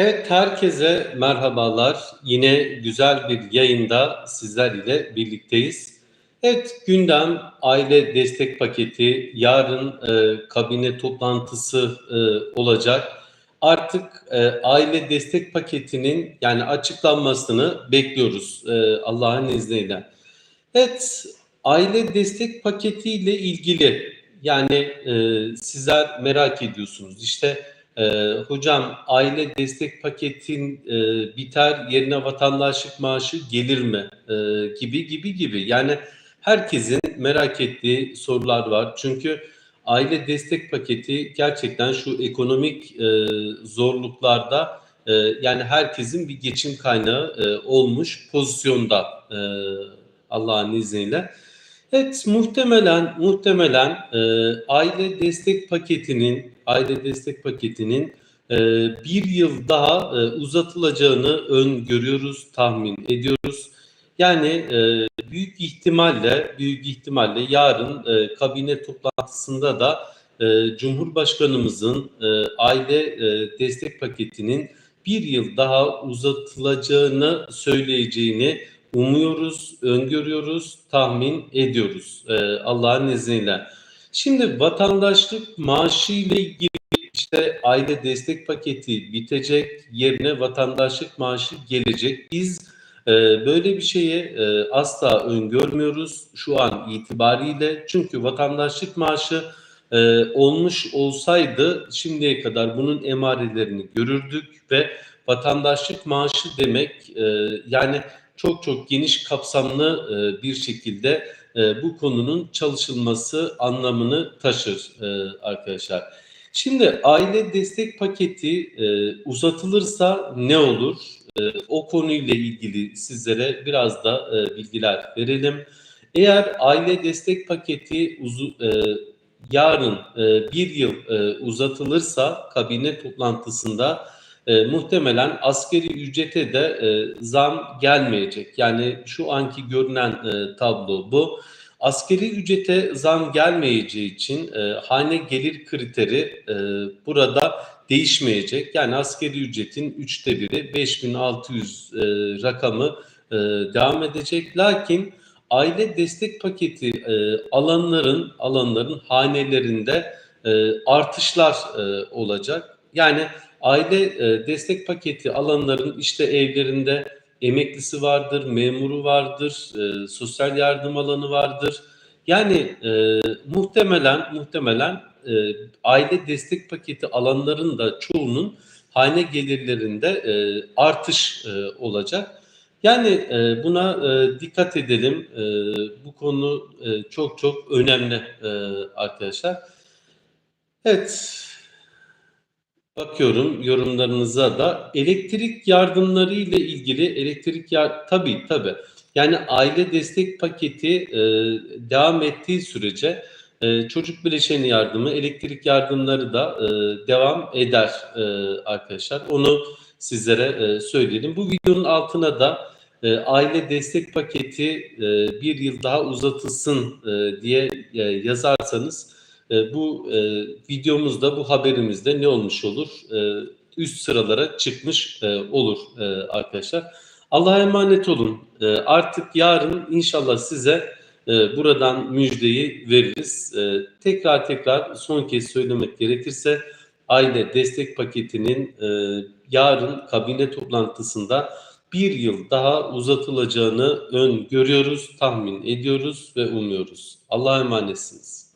Evet, herkese merhabalar. Yine güzel bir yayında sizler ile birlikteyiz. Evet, gündem aile destek paketi. Yarın e, kabine toplantısı e, olacak. Artık e, aile destek paketinin yani açıklanmasını bekliyoruz e, Allah'ın izniyle. Evet, aile destek paketi ile ilgili yani e, sizler merak ediyorsunuz. İşte ee, hocam aile destek paketin e, biter yerine vatandaşlık maaşı gelir mi? E, gibi gibi gibi. Yani herkesin merak ettiği sorular var. Çünkü aile destek paketi gerçekten şu ekonomik e, zorluklarda e, yani herkesin bir geçim kaynağı e, olmuş pozisyonda e, Allah'ın izniyle. Evet muhtemelen muhtemelen e, aile destek paketinin aile destek paketinin e, bir yıl daha e, uzatılacağını öngörüyoruz, tahmin ediyoruz. Yani e, büyük ihtimalle büyük ihtimalle yarın e, kabine toplantısında da e, Cumhurbaşkanımızın e, aile e, destek paketinin bir yıl daha uzatılacağını söyleyeceğini umuyoruz, öngörüyoruz, tahmin ediyoruz e, Allah'ın izniyle. Şimdi vatandaşlık maaşı ile ilgili işte aile destek paketi bitecek, yerine vatandaşlık maaşı gelecek. Biz e, böyle bir şeye e, asla öngörmüyoruz şu an itibariyle. Çünkü vatandaşlık maaşı e, olmuş olsaydı şimdiye kadar bunun emarelerini görürdük ve vatandaşlık maaşı demek e, yani çok çok geniş kapsamlı e, bir şekilde e, bu konunun çalışılması anlamını taşır e, arkadaşlar. Şimdi aile destek paketi uzatılırsa ne olur? O konuyla ilgili sizlere biraz da bilgiler verelim. Eğer aile destek paketi uzu, e, yarın e, bir yıl e, uzatılırsa kabine toplantısında e, muhtemelen askeri ücrete de e, zam gelmeyecek. Yani şu anki görünen e, tablo bu. Askeri ücrete zam gelmeyeceği için e, hane gelir kriteri e, burada değişmeyecek. Yani askeri ücretin üçte biri 5600 e, rakamı e, devam edecek. Lakin aile destek paketi e, alanların alanların hanelerinde e, artışlar e, olacak. Yani aile e, destek paketi alanların işte evlerinde emeklisi vardır, memuru vardır, e, sosyal yardım alanı vardır. Yani e, muhtemelen muhtemelen aile destek paketi alanların da çoğunun hane gelirlerinde artış olacak. Yani buna dikkat edelim. Bu konu çok çok önemli arkadaşlar. Evet. Bakıyorum yorumlarınıza da elektrik yardımları ile ilgili elektrik yar tabii tabii. Yani aile destek paketi e, devam ettiği sürece e, çocuk bileşeni yardımı elektrik yardımları da e, devam eder e, arkadaşlar. Onu sizlere e, söyleyelim. Bu videonun altına da e, aile destek paketi e, bir yıl daha uzatılsın e, diye e, yazarsanız e, bu e, videomuzda, bu haberimizde ne olmuş olur? E, üst sıralara çıkmış e, olur e, arkadaşlar. Allah'a emanet olun. E, artık yarın inşallah size e, buradan müjdeyi veririz. E, tekrar tekrar son kez söylemek gerekirse aile destek paketinin e, yarın kabine toplantısında bir yıl daha uzatılacağını öngörüyoruz, tahmin ediyoruz ve umuyoruz. Allah'a emanetsiniz.